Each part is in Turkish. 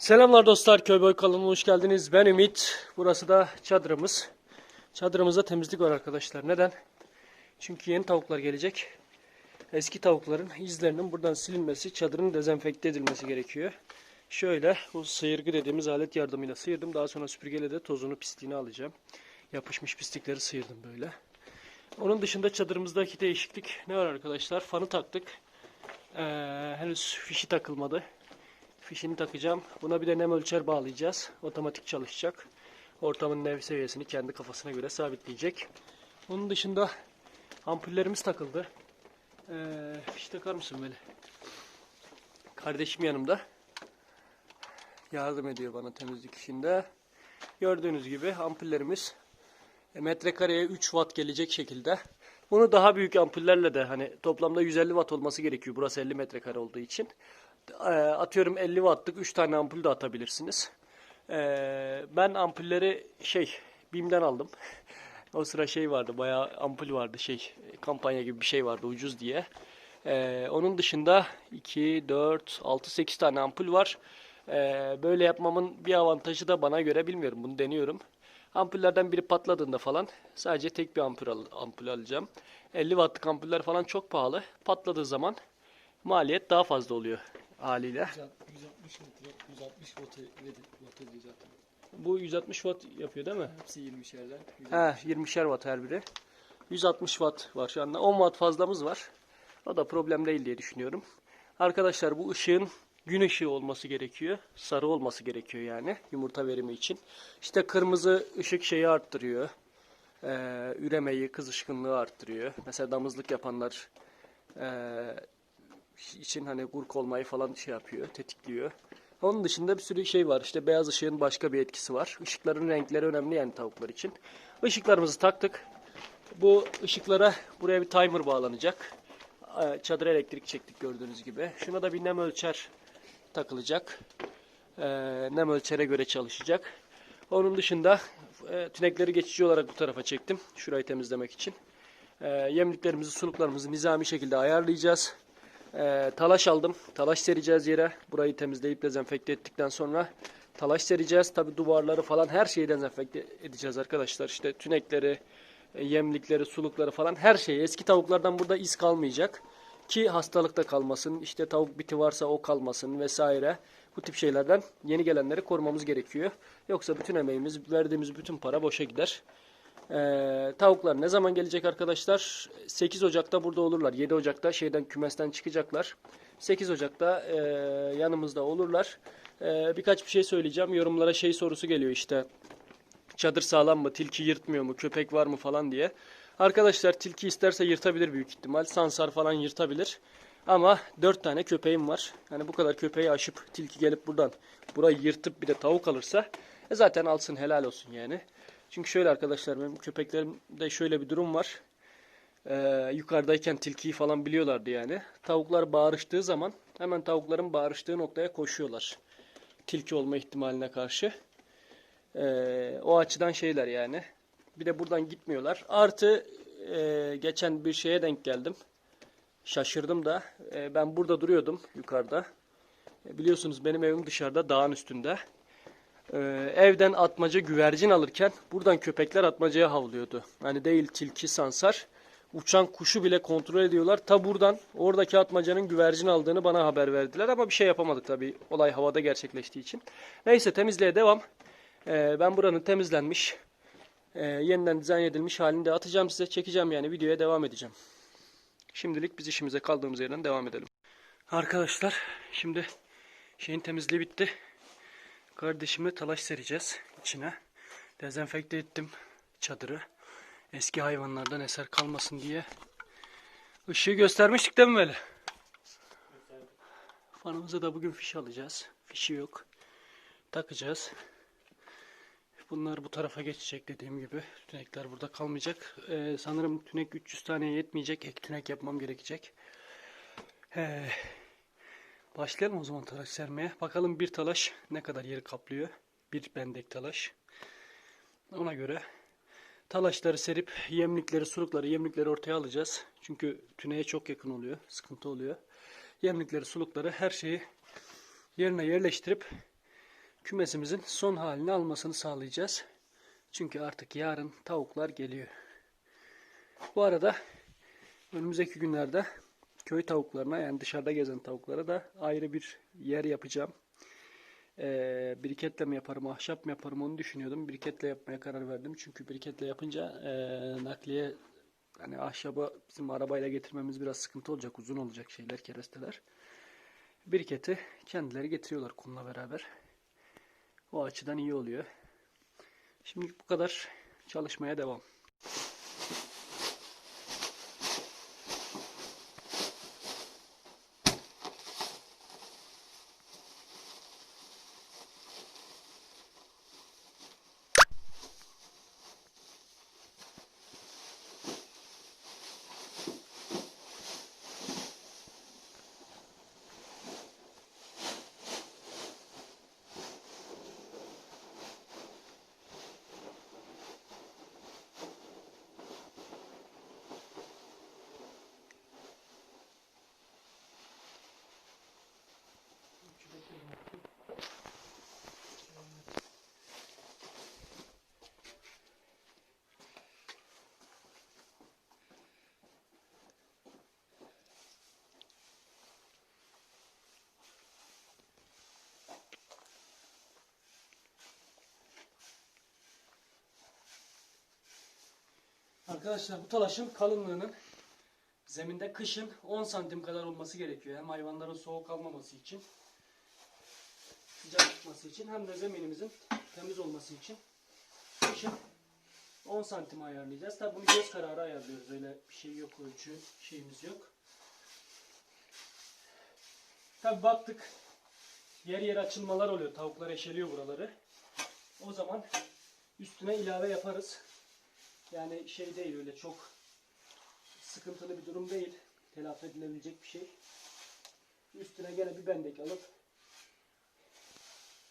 Selamlar dostlar, Köyboy kanalına hoş geldiniz. Ben Ümit. Burası da çadırımız. Çadırımızda temizlik var arkadaşlar. Neden? Çünkü yeni tavuklar gelecek. Eski tavukların izlerinin buradan silinmesi, çadırın dezenfekte edilmesi gerekiyor. Şöyle bu sıyırgı dediğimiz alet yardımıyla sıyırdım. Daha sonra süpürgeyle de tozunu pisliğini alacağım. Yapışmış pislikleri sıyırdım böyle. Onun dışında çadırımızdaki değişiklik ne var arkadaşlar? Fanı taktık. Ee, henüz fişi takılmadı. Fişini takacağım. Buna bir de nem ölçer bağlayacağız. Otomatik çalışacak. Ortamın nem seviyesini kendi kafasına göre sabitleyecek. Onun dışında ampullerimiz takıldı. Ee, fiş takar mısın böyle? Kardeşim yanımda. Yardım ediyor bana temizlik işinde. Gördüğünüz gibi ampullerimiz e, metrekareye 3 watt gelecek şekilde. Bunu daha büyük ampullerle de hani toplamda 150 watt olması gerekiyor. Burası 50 metrekare olduğu için. E, Atıyorum 50 wattlık 3 tane ampul de atabilirsiniz. E, Ben ampulleri şey BİM'den aldım. O sıra şey vardı bayağı ampul vardı şey kampanya gibi bir şey vardı ucuz diye. E, Onun dışında 2, 4, 6, 8 tane ampul var. Böyle yapmamın bir avantajı da bana göre bilmiyorum bunu deniyorum. Ampullerden biri patladığında falan sadece tek bir ampul, al- ampul alacağım. 50 wattlık ampuller falan çok pahalı. Patladığı zaman maliyet daha fazla oluyor haliyle. 160 metre, 160 watt, watt ediyor zaten. Bu 160 watt yapıyor değil mi? Hepsi 20 şerden. He 20'şer watt her biri. 160 watt var şu anda. 10 watt fazlamız var. O da problem değil diye düşünüyorum. Arkadaşlar bu ışığın gün ışığı olması gerekiyor. Sarı olması gerekiyor yani yumurta verimi için. İşte kırmızı ışık şeyi arttırıyor. Ee, üremeyi, kızışkınlığı arttırıyor. Mesela damızlık yapanlar ee, için hani gurk olmayı falan şey yapıyor, tetikliyor. Onun dışında bir sürü şey var. İşte beyaz ışığın başka bir etkisi var. Işıkların renkleri önemli yani tavuklar için. Işıklarımızı taktık. Bu ışıklara buraya bir timer bağlanacak. Ee, Çadır elektrik çektik gördüğünüz gibi. Şuna da bir nem ölçer takılacak. Ee, nem ölçere göre çalışacak. Onun dışında e, tünekleri geçici olarak bu tarafa çektim. Şurayı temizlemek için. Ee, yemliklerimizi, suluklarımızı nizami şekilde ayarlayacağız. Ee, talaş aldım. Talaş sereceğiz yere. Burayı temizleyip dezenfekte ettikten sonra talaş sereceğiz. Tabi duvarları falan her şeyi dezenfekte edeceğiz arkadaşlar. İşte tünekleri, e, yemlikleri, sulukları falan her şeyi. Eski tavuklardan burada iz kalmayacak. Ki hastalık da kalmasın. İşte tavuk biti varsa o kalmasın vesaire. Bu tip şeylerden yeni gelenleri korumamız gerekiyor. Yoksa bütün emeğimiz, verdiğimiz bütün para boşa gider. Ee, tavuklar ne zaman gelecek arkadaşlar? 8 Ocak'ta burada olurlar. 7 Ocak'ta şeyden kümesten çıkacaklar. 8 Ocak'ta e, yanımızda olurlar. E, birkaç bir şey söyleyeceğim. Yorumlara şey sorusu geliyor işte. Çadır sağlam mı? Tilki yırtmıyor mu? Köpek var mı falan diye. Arkadaşlar tilki isterse yırtabilir büyük ihtimal. Sansar falan yırtabilir. Ama 4 tane köpeğim var. Yani bu kadar köpeği aşıp tilki gelip buradan burayı yırtıp bir de tavuk alırsa e zaten alsın helal olsun yani. Çünkü şöyle arkadaşlar benim köpeklerimde şöyle bir durum var. Ee, yukarıdayken tilkiyi falan biliyorlardı yani. Tavuklar bağırıştığı zaman hemen tavukların bağırıştığı noktaya koşuyorlar. Tilki olma ihtimaline karşı. Ee, o açıdan şeyler yani. Bir de buradan gitmiyorlar. Artı e, geçen bir şeye denk geldim. Şaşırdım da. E, ben burada duruyordum yukarıda. E, biliyorsunuz benim evim dışarıda dağın üstünde. Ee, evden atmaca güvercin alırken buradan köpekler atmacaya havlıyordu. Yani değil tilki sansar. Uçan kuşu bile kontrol ediyorlar. Ta buradan oradaki atmacanın güvercin aldığını bana haber verdiler ama bir şey yapamadık tabii. Olay havada gerçekleştiği için. Neyse temizliğe devam. Ee, ben buranın temizlenmiş, e, yeniden dizayn edilmiş halini de atacağım size. Çekeceğim yani videoya devam edeceğim. Şimdilik biz işimize kaldığımız yerden devam edelim. Arkadaşlar şimdi şeyin temizliği bitti. Kardeşime talaş sereceğiz içine. Dezenfekte ettim çadırı. Eski hayvanlardan eser kalmasın diye. Işığı göstermiştik değil mi böyle? Fanımıza da bugün fiş alacağız. Fişi yok. Takacağız. Bunlar bu tarafa geçecek dediğim gibi. Tünekler burada kalmayacak. Ee, sanırım tünek 300 taneye yetmeyecek. Ek tünek yapmam gerekecek. Ee, Başlayalım o zaman talaş sermeye. Bakalım bir talaş ne kadar yeri kaplıyor. Bir bendek talaş. Ona göre talaşları serip yemlikleri, sulukları, yemlikleri ortaya alacağız. Çünkü tüneye çok yakın oluyor. Sıkıntı oluyor. Yemlikleri, sulukları her şeyi yerine yerleştirip kümesimizin son halini almasını sağlayacağız. Çünkü artık yarın tavuklar geliyor. Bu arada önümüzdeki günlerde köy tavuklarına yani dışarıda gezen tavuklara da ayrı bir yer yapacağım. Ee, briketle mi yaparım, ahşap mı yaparım onu düşünüyordum. Briketle yapmaya karar verdim. Çünkü briketle yapınca ee, nakliye hani ahşaba bizim arabayla getirmemiz biraz sıkıntı olacak. Uzun olacak şeyler, keresteler. Briketi kendileri getiriyorlar kumla beraber. O açıdan iyi oluyor. Şimdi bu kadar çalışmaya devam. Arkadaşlar bu talaşın kalınlığının zeminde kışın 10 santim kadar olması gerekiyor. Hem hayvanların soğuk almaması için, sıcak tutması için hem de zeminimizin temiz olması için kışın 10 santim ayarlayacağız. Tabi bunu göz kararı ayarlıyoruz. Öyle bir şey yok, ölçü şeyimiz yok. Tabi baktık yer yer açılmalar oluyor. Tavuklar eşeliyor buraları. O zaman üstüne ilave yaparız. Yani şey değil öyle çok sıkıntılı bir durum değil. Telafi edilebilecek bir şey. Üstüne gene bir bendek alıp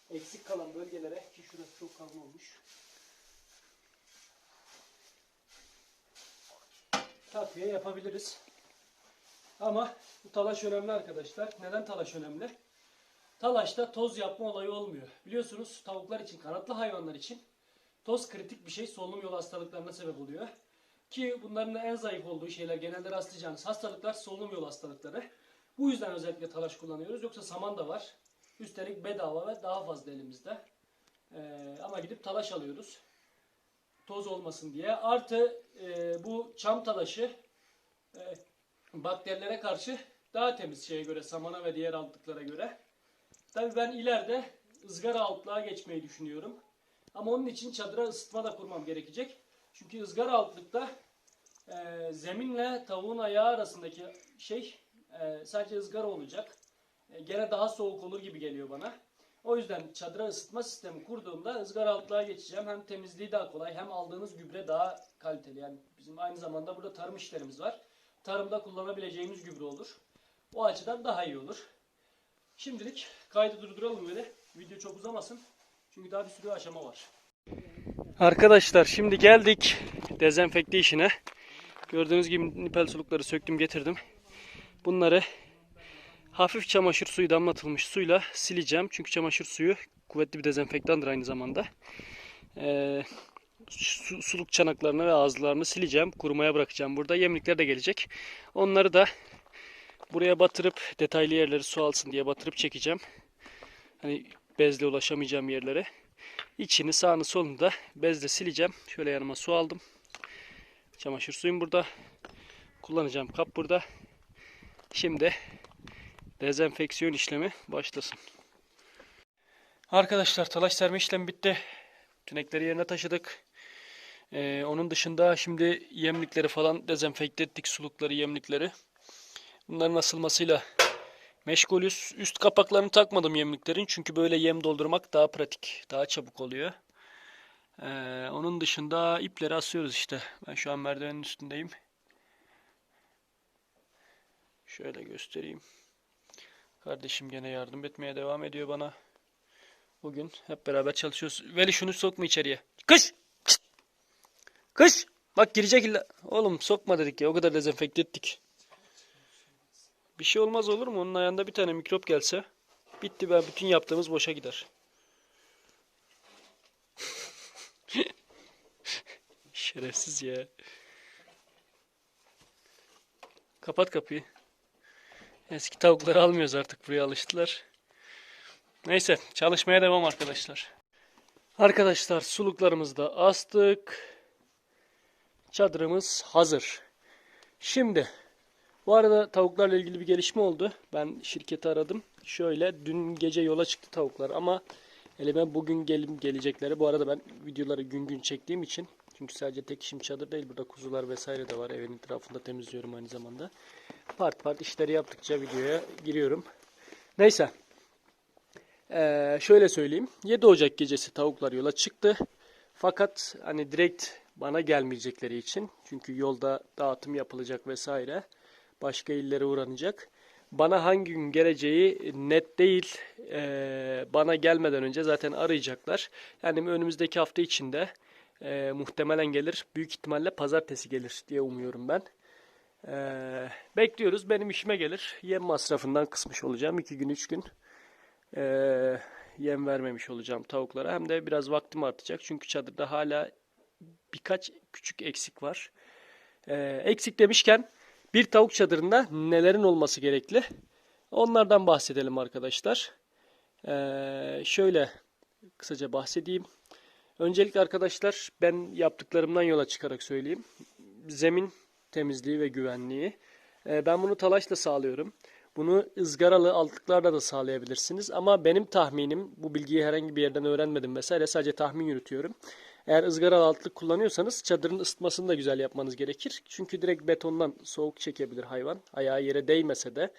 eksik kalan bölgelere ki şurası çok kalın olmuş. Takviye yapabiliriz. Ama bu talaş önemli arkadaşlar. Neden talaş önemli? Talaşta toz yapma olayı olmuyor. Biliyorsunuz tavuklar için, kanatlı hayvanlar için Toz kritik bir şey solunum yolu hastalıklarına sebep oluyor. Ki bunların da en zayıf olduğu şeyler genelde rastlayacağınız hastalıklar solunum yolu hastalıkları. Bu yüzden özellikle talaş kullanıyoruz. Yoksa saman da var. Üstelik bedava ve daha fazla elimizde. Ee, ama gidip talaş alıyoruz. Toz olmasın diye. Artı e, bu çam talaşı e, bakterilere karşı daha temiz şeye göre, samana ve diğer altlıklara göre. Tabii ben ileride ızgara altlığa geçmeyi düşünüyorum. Ama onun için çadıra ısıtma da kurmam gerekecek. Çünkü ızgara altlıkta e, zeminle tavuğun ayağı arasındaki şey e, sadece ızgara olacak. E, gene daha soğuk olur gibi geliyor bana. O yüzden çadıra ısıtma sistemi kurduğumda ızgara altlığa geçeceğim. Hem temizliği daha kolay hem aldığınız gübre daha kaliteli. Yani bizim aynı zamanda burada tarım işlerimiz var. Tarımda kullanabileceğimiz gübre olur. O açıdan daha iyi olur. Şimdilik kaydı durduralım böyle. Video çok uzamasın. Çünkü daha bir sürü aşama var. Arkadaşlar şimdi geldik dezenfekte işine. Gördüğünüz gibi nipel sulukları söktüm getirdim. Bunları hafif çamaşır suyu damlatılmış suyla sileceğim. Çünkü çamaşır suyu kuvvetli bir dezenfektandır aynı zamanda. Ee, su- suluk çanaklarını ve ağızlarını sileceğim. Kurumaya bırakacağım burada. Yemlikler de gelecek. Onları da buraya batırıp detaylı yerleri su alsın diye batırıp çekeceğim. Hani bezle ulaşamayacağım yerlere. İçini sağını solunu da bezle sileceğim. Şöyle yanıma su aldım. Çamaşır suyum burada. Kullanacağım kap burada. Şimdi dezenfeksiyon işlemi başlasın. Arkadaşlar talaş serme işlemi bitti. Tünekleri yerine taşıdık. Ee, onun dışında şimdi yemlikleri falan dezenfekte ettik. Sulukları, yemlikleri. Bunların asılmasıyla meşgulüz. Üst kapaklarını takmadım yemliklerin. Çünkü böyle yem doldurmak daha pratik. Daha çabuk oluyor. Ee, onun dışında ipleri asıyoruz işte. Ben şu an merdivenin üstündeyim. Şöyle göstereyim. Kardeşim gene yardım etmeye devam ediyor bana. Bugün hep beraber çalışıyoruz. Veli şunu sokma içeriye. Kış! Kış! Bak girecek illa. Oğlum sokma dedik ya. O kadar dezenfekte ettik. Bir şey olmaz olur mu? Onun ayağında bir tane mikrop gelse bitti be bütün yaptığımız boşa gider. Şerefsiz ya. Kapat kapıyı. Eski tavukları almıyoruz artık buraya alıştılar. Neyse çalışmaya devam arkadaşlar. Arkadaşlar suluklarımızı da astık. Çadırımız hazır. Şimdi bu arada tavuklarla ilgili bir gelişme oldu. Ben şirketi aradım. Şöyle dün gece yola çıktı tavuklar ama elime bugün gelim gelecekleri. Bu arada ben videoları gün gün çektiğim için çünkü sadece tek işim çadır değil. Burada kuzular vesaire de var. Evin etrafında temizliyorum aynı zamanda. Part part işleri yaptıkça videoya giriyorum. Neyse. Ee, şöyle söyleyeyim. 7 Ocak gecesi tavuklar yola çıktı. Fakat hani direkt bana gelmeyecekleri için çünkü yolda dağıtım yapılacak vesaire başka illere uğranacak. Bana hangi gün geleceği net değil. Ee, bana gelmeden önce zaten arayacaklar. Yani önümüzdeki hafta içinde e, muhtemelen gelir. Büyük ihtimalle pazartesi gelir diye umuyorum ben. Ee, bekliyoruz. Benim işime gelir. Yem masrafından kısmış olacağım. 2 gün 3 gün ee, yem vermemiş olacağım tavuklara. Hem de biraz vaktim artacak. Çünkü çadırda hala birkaç küçük eksik var. Ee, eksik demişken bir tavuk çadırında nelerin olması gerekli? Onlardan bahsedelim arkadaşlar. Ee, şöyle kısaca bahsedeyim. Öncelikle arkadaşlar ben yaptıklarımdan yola çıkarak söyleyeyim. Zemin temizliği ve güvenliği. Ee, ben bunu talaşla sağlıyorum. Bunu ızgaralı altlıklarla da sağlayabilirsiniz. Ama benim tahminim, bu bilgiyi herhangi bir yerden öğrenmedim vesaire sadece tahmin yürütüyorum. Eğer ızgaralı altlık kullanıyorsanız çadırın ısıtmasını da güzel yapmanız gerekir. Çünkü direkt betondan soğuk çekebilir hayvan. Ayağı yere değmese de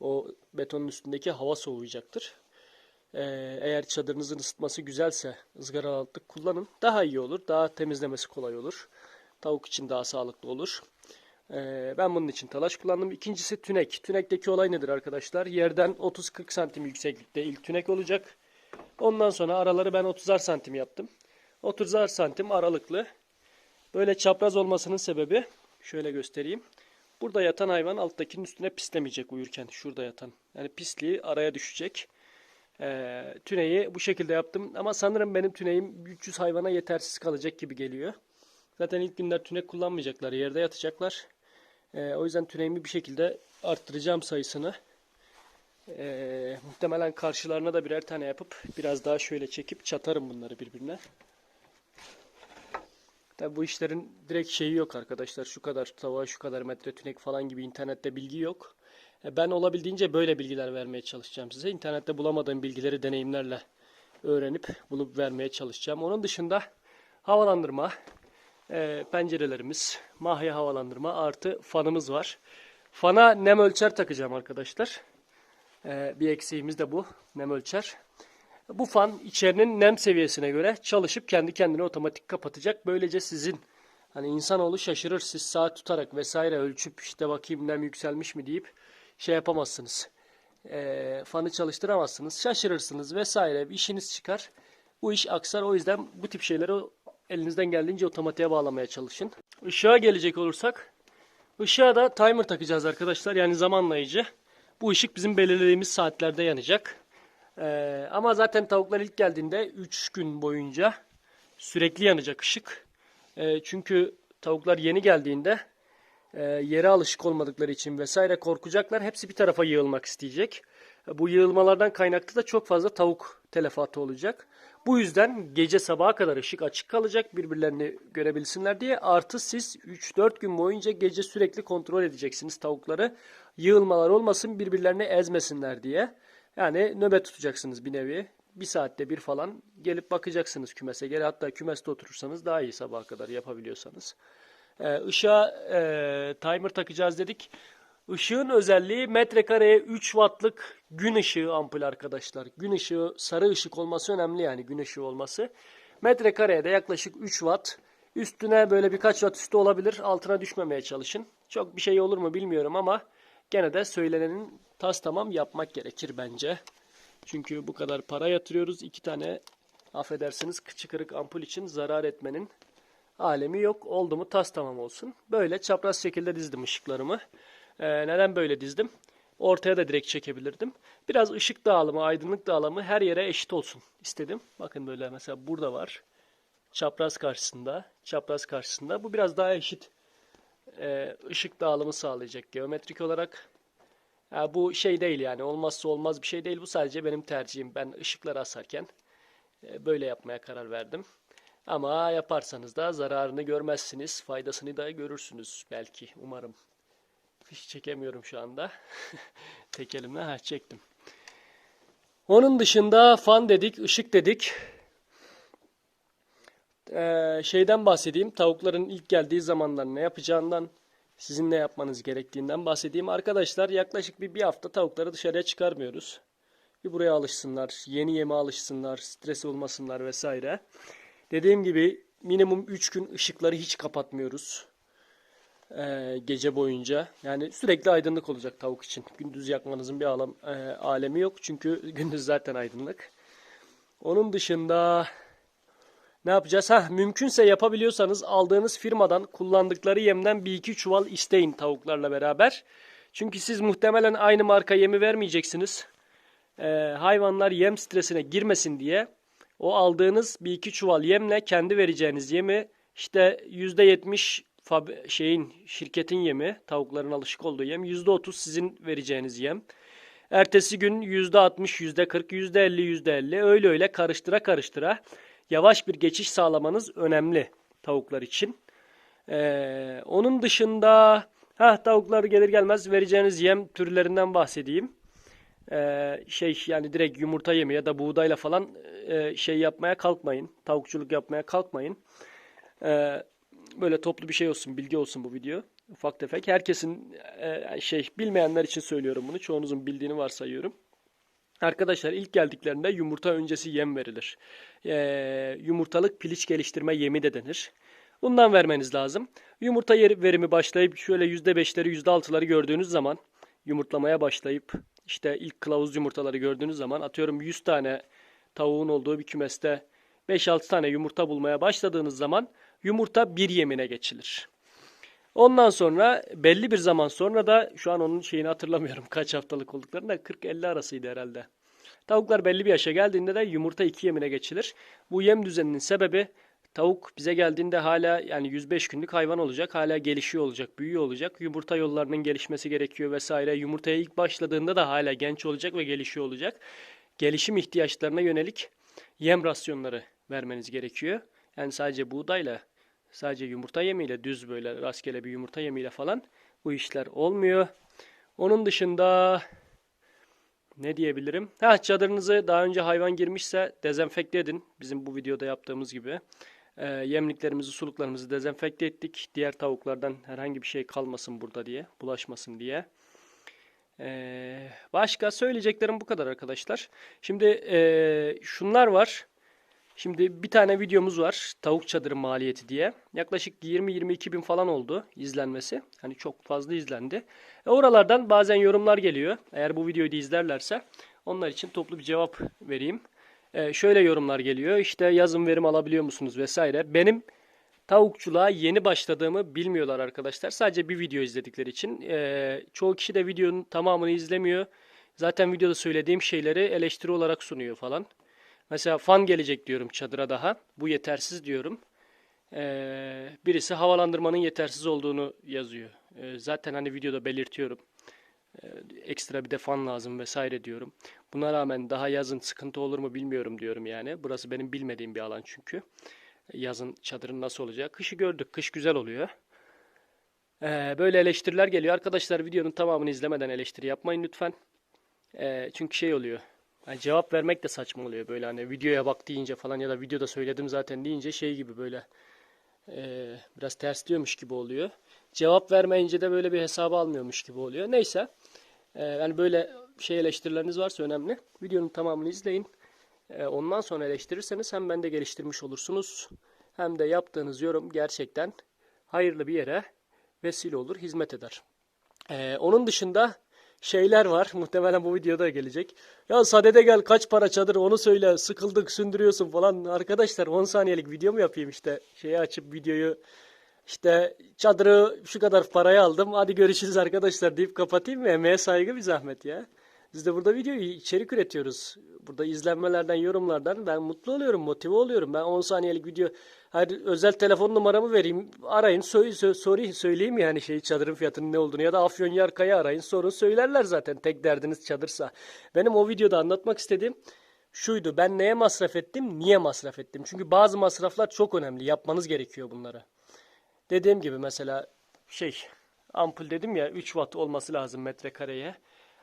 o betonun üstündeki hava soğuyacaktır. Ee, eğer çadırınızın ısıtması güzelse ızgaralı altlık kullanın. Daha iyi olur. Daha temizlemesi kolay olur. Tavuk için daha sağlıklı olur. Ee, ben bunun için talaş kullandım. İkincisi tünek. Tünekteki olay nedir arkadaşlar? Yerden 30-40 santim yükseklikte ilk tünek olacak. Ondan sonra araları ben 30'ar santim yaptım. 30'ar santim aralıklı. Böyle çapraz olmasının sebebi şöyle göstereyim. Burada yatan hayvan alttakinin üstüne pislemeyecek uyurken. Şurada yatan. Yani pisliği araya düşecek. Ee, tüneyi bu şekilde yaptım. Ama sanırım benim tüneğim 300 hayvana yetersiz kalacak gibi geliyor. Zaten ilk günler tünek kullanmayacaklar. Yerde yatacaklar. Ee, o yüzden tüneğimi bir şekilde arttıracağım sayısını. Ee, muhtemelen karşılarına da birer tane yapıp biraz daha şöyle çekip çatarım bunları birbirine. Tabi bu işlerin direkt şeyi yok arkadaşlar. Şu kadar tavuğa şu kadar metre tünek falan gibi internette bilgi yok. E, Ben olabildiğince böyle bilgiler vermeye çalışacağım size. İnternette bulamadığım bilgileri deneyimlerle öğrenip bulup vermeye çalışacağım. Onun dışında havalandırma, e, pencerelerimiz, mahya havalandırma artı fanımız var. Fana nem ölçer takacağım arkadaşlar. E, bir eksiğimiz de bu nem ölçer. Bu fan içerinin nem seviyesine göre çalışıp kendi kendine otomatik kapatacak. Böylece sizin hani insanoğlu şaşırır siz saat tutarak vesaire ölçüp işte bakayım nem yükselmiş mi deyip şey yapamazsınız. E, fanı çalıştıramazsınız. Şaşırırsınız vesaire bir işiniz çıkar. Bu iş aksar. O yüzden bu tip şeyleri elinizden geldiğince otomatiğe bağlamaya çalışın. Işığa gelecek olursak ışığa da timer takacağız arkadaşlar. Yani zamanlayıcı. Bu ışık bizim belirlediğimiz saatlerde yanacak. Ee, ama zaten tavuklar ilk geldiğinde 3 gün boyunca sürekli yanacak ışık. Ee, çünkü tavuklar yeni geldiğinde e, yere alışık olmadıkları için vesaire korkacaklar. Hepsi bir tarafa yığılmak isteyecek. Bu yığılmalardan kaynaklı da çok fazla tavuk telefatı olacak. Bu yüzden gece sabaha kadar ışık açık kalacak birbirlerini görebilsinler diye. Artı siz 3-4 gün boyunca gece sürekli kontrol edeceksiniz tavukları. Yığılmalar olmasın birbirlerini ezmesinler diye. Yani nöbet tutacaksınız bir nevi. Bir saatte bir falan gelip bakacaksınız kümese. Gel hatta kümeste oturursanız daha iyi sabaha kadar yapabiliyorsanız. Ee, ışığa e, timer takacağız dedik. Işığın özelliği metrekareye 3 wattlık gün ışığı ampul arkadaşlar. Gün ışığı sarı ışık olması önemli yani gün ışığı olması. Metrekareye de yaklaşık 3 watt. Üstüne böyle birkaç watt üstü olabilir. Altına düşmemeye çalışın. Çok bir şey olur mu bilmiyorum ama gene de söylenenin tas tamam yapmak gerekir bence. Çünkü bu kadar para yatırıyoruz. iki tane affedersiniz kıçı kırık ampul için zarar etmenin alemi yok. Oldu mu tas tamam olsun. Böyle çapraz şekilde dizdim ışıklarımı. Ee, neden böyle dizdim? Ortaya da direkt çekebilirdim. Biraz ışık dağılımı, aydınlık dağılımı her yere eşit olsun istedim. Bakın böyle mesela burada var. çapraz karşısında, çapraz karşısında. Bu biraz daha eşit e, ışık dağılımı sağlayacak geometrik olarak. Ha, bu şey değil yani olmazsa olmaz bir şey değil. Bu sadece benim tercihim. Ben ışıkları asarken e, böyle yapmaya karar verdim. Ama yaparsanız da zararını görmezsiniz. Faydasını da görürsünüz belki. Umarım. Fiş çekemiyorum şu anda. Tek elimle ha, çektim. Onun dışında fan dedik, ışık dedik. Ee, şeyden bahsedeyim. Tavukların ilk geldiği zamanlar ne yapacağından, sizin ne yapmanız gerektiğinden bahsedeyim. Arkadaşlar yaklaşık bir, bir hafta tavukları dışarıya çıkarmıyoruz. Bir buraya alışsınlar, yeni yeme alışsınlar, stres olmasınlar vesaire. Dediğim gibi minimum 3 gün ışıkları hiç kapatmıyoruz. Ee, gece boyunca. Yani sürekli aydınlık olacak tavuk için. Gündüz yakmanızın bir alam, e, alemi yok. Çünkü gündüz zaten aydınlık. Onun dışında ne yapacağız? Ha, mümkünse yapabiliyorsanız aldığınız firmadan kullandıkları yemden bir iki çuval isteyin tavuklarla beraber. Çünkü siz muhtemelen aynı marka yemi vermeyeceksiniz. Ee, hayvanlar yem stresine girmesin diye o aldığınız bir iki çuval yemle kendi vereceğiniz yemi işte %70 fab- şeyin şirketin yemi, tavukların alışık olduğu yem, %30 sizin vereceğiniz yem. Ertesi gün %60, %40, %50, %50 öyle öyle karıştıra karıştıra yavaş bir geçiş sağlamanız önemli tavuklar için. Ee, onun dışında ha tavuklar gelir gelmez vereceğiniz yem türlerinden bahsedeyim. Ee, şey yani direkt yumurta yemi ya da buğdayla falan e, şey yapmaya kalkmayın. Tavukçuluk yapmaya kalkmayın. Ee, böyle toplu bir şey olsun, bilgi olsun bu video. Ufak tefek. Herkesin e, şey bilmeyenler için söylüyorum bunu. Çoğunuzun bildiğini varsayıyorum. Arkadaşlar ilk geldiklerinde yumurta öncesi yem verilir. Ee, yumurtalık piliç geliştirme yemi de denir. Bundan vermeniz lazım. Yumurta verimi başlayıp şöyle %5'leri %6'ları gördüğünüz zaman yumurtlamaya başlayıp işte ilk kılavuz yumurtaları gördüğünüz zaman atıyorum 100 tane tavuğun olduğu bir kümeste 5-6 tane yumurta bulmaya başladığınız zaman yumurta bir yemine geçilir. Ondan sonra belli bir zaman sonra da şu an onun şeyini hatırlamıyorum kaç haftalık olduklarını da 40-50 arasıydı herhalde. Tavuklar belli bir yaşa geldiğinde de yumurta iki yemine geçilir. Bu yem düzeninin sebebi tavuk bize geldiğinde hala yani 105 günlük hayvan olacak. Hala gelişiyor olacak, büyüyor olacak. Yumurta yollarının gelişmesi gerekiyor vesaire. Yumurtaya ilk başladığında da hala genç olacak ve gelişiyor olacak. Gelişim ihtiyaçlarına yönelik yem rasyonları vermeniz gerekiyor. Yani sadece buğdayla, sadece yumurta yemiyle, düz böyle rastgele bir yumurta yemiyle falan bu işler olmuyor. Onun dışında ne diyebilirim? Ha çadırınızı daha önce hayvan girmişse dezenfekte edin. Bizim bu videoda yaptığımız gibi. Ee, yemliklerimizi, suluklarımızı dezenfekte ettik. Diğer tavuklardan herhangi bir şey kalmasın burada diye, bulaşmasın diye. Ee, başka söyleyeceklerim bu kadar arkadaşlar. Şimdi ee, şunlar var. Şimdi bir tane videomuz var. Tavuk çadırı maliyeti diye. Yaklaşık 20-22 bin falan oldu izlenmesi. Hani çok fazla izlendi. E oralardan bazen yorumlar geliyor. Eğer bu videoyu da izlerlerse onlar için toplu bir cevap vereyim. E, şöyle yorumlar geliyor. İşte yazın verim alabiliyor musunuz vesaire. Benim tavukçuluğa yeni başladığımı bilmiyorlar arkadaşlar. Sadece bir video izledikleri için. E, çoğu kişi de videonun tamamını izlemiyor. Zaten videoda söylediğim şeyleri eleştiri olarak sunuyor falan. Mesela fan gelecek diyorum çadıra daha. Bu yetersiz diyorum. Ee, birisi havalandırmanın yetersiz olduğunu yazıyor. Ee, zaten hani videoda belirtiyorum. Ee, ekstra bir de fan lazım vesaire diyorum. Buna rağmen daha yazın sıkıntı olur mu bilmiyorum diyorum yani. Burası benim bilmediğim bir alan çünkü. Yazın çadırın nasıl olacak? Kışı gördük. Kış güzel oluyor. Ee, böyle eleştiriler geliyor. Arkadaşlar videonun tamamını izlemeden eleştiri yapmayın lütfen. Ee, çünkü şey oluyor. Yani cevap vermek de saçma oluyor böyle hani videoya bak deyince falan ya da videoda söyledim zaten deyince şey gibi böyle eee, biraz ters diyormuş gibi oluyor. Cevap vermeyince de böyle bir hesaba almıyormuş gibi oluyor. Neyse eee, yani böyle şey eleştirileriniz varsa önemli. Videonun tamamını izleyin. Eee, ondan sonra eleştirirseniz hem bende geliştirmiş olursunuz hem de yaptığınız yorum gerçekten hayırlı bir yere vesile olur, hizmet eder. Ee, onun dışında şeyler var. Muhtemelen bu videoda gelecek. Ya sadede gel kaç para çadır onu söyle. Sıkıldık sündürüyorsun falan. Arkadaşlar 10 saniyelik video mu yapayım işte. Şeyi açıp videoyu işte çadırı şu kadar paraya aldım. Hadi görüşürüz arkadaşlar deyip kapatayım mı? Emeğe saygı bir zahmet ya. Biz de burada video içerik üretiyoruz. Burada izlenmelerden, yorumlardan ben mutlu oluyorum, motive oluyorum. Ben 10 saniyelik video hadi özel telefon numaramı vereyim, arayın, sö- sö- sorayım, söyleyeyim yani şey çadırın fiyatının ne olduğunu ya da Afyonyarka'yı arayın, sorun söylerler zaten tek derdiniz çadırsa. Benim o videoda anlatmak istediğim şuydu. Ben neye masraf ettim, niye masraf ettim? Çünkü bazı masraflar çok önemli. Yapmanız gerekiyor bunları. Dediğim gibi mesela şey ampul dedim ya 3 watt olması lazım metrekareye.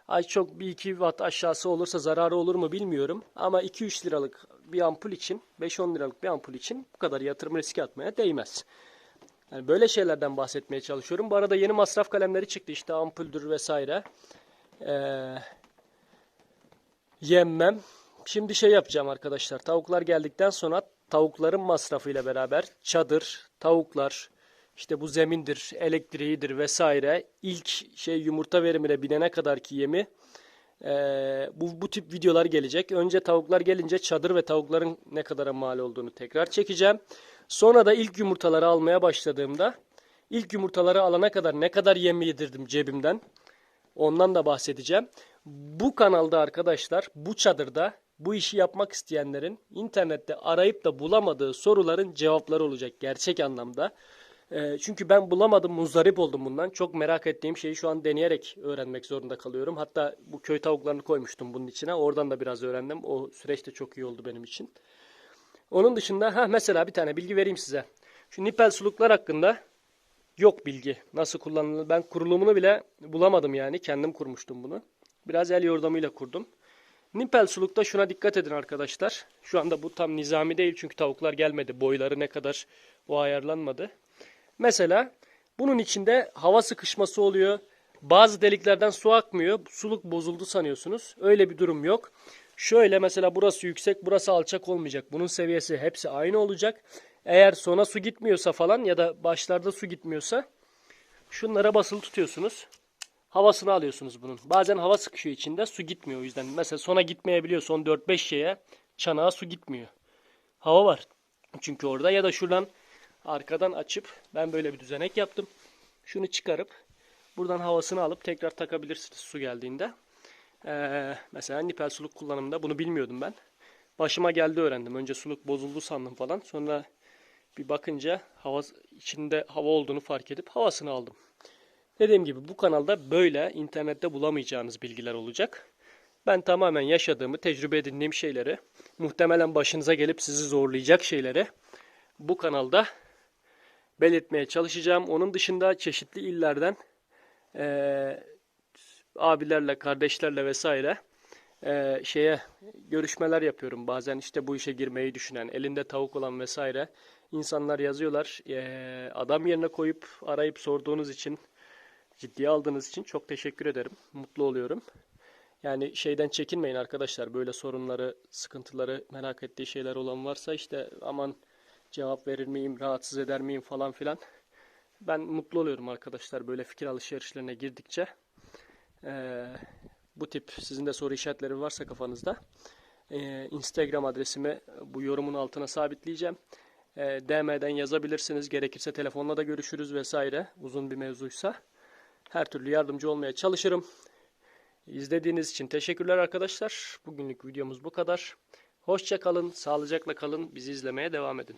Ay çok bir 2 watt aşağısı olursa zararı olur mu bilmiyorum. Ama 2-3 liralık bir ampul için 5-10 liralık bir ampul için bu kadar yatırım riski atmaya değmez. Yani böyle şeylerden bahsetmeye çalışıyorum. Bu arada yeni masraf kalemleri çıktı işte ampuldür vesaire. Ee, yemmem. Şimdi şey yapacağım arkadaşlar. Tavuklar geldikten sonra tavukların masrafıyla beraber çadır, tavuklar, işte bu zemindir, elektriğidir vesaire. İlk şey yumurta verimine binene kadar ki yemi eee, bu, bu tip videolar gelecek. Önce tavuklar gelince çadır ve tavukların ne kadara mal olduğunu tekrar çekeceğim. Sonra da ilk yumurtaları almaya başladığımda ilk yumurtaları alana kadar ne kadar yem yedirdim cebimden ondan da bahsedeceğim. Bu kanalda arkadaşlar bu çadırda bu işi yapmak isteyenlerin internette arayıp da bulamadığı soruların cevapları olacak gerçek anlamda. Ee, çünkü ben bulamadım, muzdarip oldum bundan. Çok merak ettiğim şeyi şu an deneyerek öğrenmek zorunda kalıyorum. Hatta bu köy tavuklarını koymuştum bunun içine. Oradan da biraz öğrendim. O süreç de çok iyi oldu benim için. Onun dışında ha mesela bir tane bilgi vereyim size. Şu nipel suluklar hakkında yok bilgi. Nasıl kullanılır? Ben kurulumunu bile bulamadım yani. Kendim kurmuştum bunu. Biraz el yordamıyla kurdum. Nipel sulukta şuna dikkat edin arkadaşlar. Şu anda bu tam nizami değil çünkü tavuklar gelmedi. Boyları ne kadar o ayarlanmadı. Mesela bunun içinde hava sıkışması oluyor. Bazı deliklerden su akmıyor. Suluk bozuldu sanıyorsunuz. Öyle bir durum yok. Şöyle mesela burası yüksek, burası alçak olmayacak. Bunun seviyesi hepsi aynı olacak. Eğer sona su gitmiyorsa falan ya da başlarda su gitmiyorsa şunlara basılı tutuyorsunuz. Havasını alıyorsunuz bunun. Bazen hava sıkışıyor içinde su gitmiyor o yüzden. Mesela sona gitmeyebiliyor son 4-5 şeye çanağa su gitmiyor. Hava var. Çünkü orada ya da şuradan arkadan açıp ben böyle bir düzenek yaptım. Şunu çıkarıp buradan havasını alıp tekrar takabilirsiniz su geldiğinde. Ee, mesela nipel suluk kullanımında bunu bilmiyordum ben. Başıma geldi öğrendim. Önce suluk bozuldu sandım falan. Sonra bir bakınca hava içinde hava olduğunu fark edip havasını aldım. Dediğim gibi bu kanalda böyle internette bulamayacağınız bilgiler olacak. Ben tamamen yaşadığımı, tecrübe edindiğim şeyleri, muhtemelen başınıza gelip sizi zorlayacak şeyleri bu kanalda belirtmeye çalışacağım. Onun dışında çeşitli illerden eee, abilerle, kardeşlerle vesaire eee, şeye görüşmeler yapıyorum. Bazen işte bu işe girmeyi düşünen, elinde tavuk olan vesaire insanlar yazıyorlar. Eee, adam yerine koyup arayıp sorduğunuz için, ciddiye aldığınız için çok teşekkür ederim. Mutlu oluyorum. Yani şeyden çekinmeyin arkadaşlar. Böyle sorunları, sıkıntıları, merak ettiği şeyler olan varsa işte aman cevap verir miyim, rahatsız eder miyim falan filan. Ben mutlu oluyorum arkadaşlar böyle fikir alışverişlerine girdikçe. Ee, bu tip sizin de soru işaretleri varsa kafanızda ee, Instagram adresimi bu yorumun altına sabitleyeceğim. Ee, DM'den yazabilirsiniz. Gerekirse telefonla da görüşürüz vesaire. Uzun bir mevzuysa. Her türlü yardımcı olmaya çalışırım. İzlediğiniz için teşekkürler arkadaşlar. Bugünlük videomuz bu kadar. Hoşça kalın, sağlıcakla kalın. Bizi izlemeye devam edin.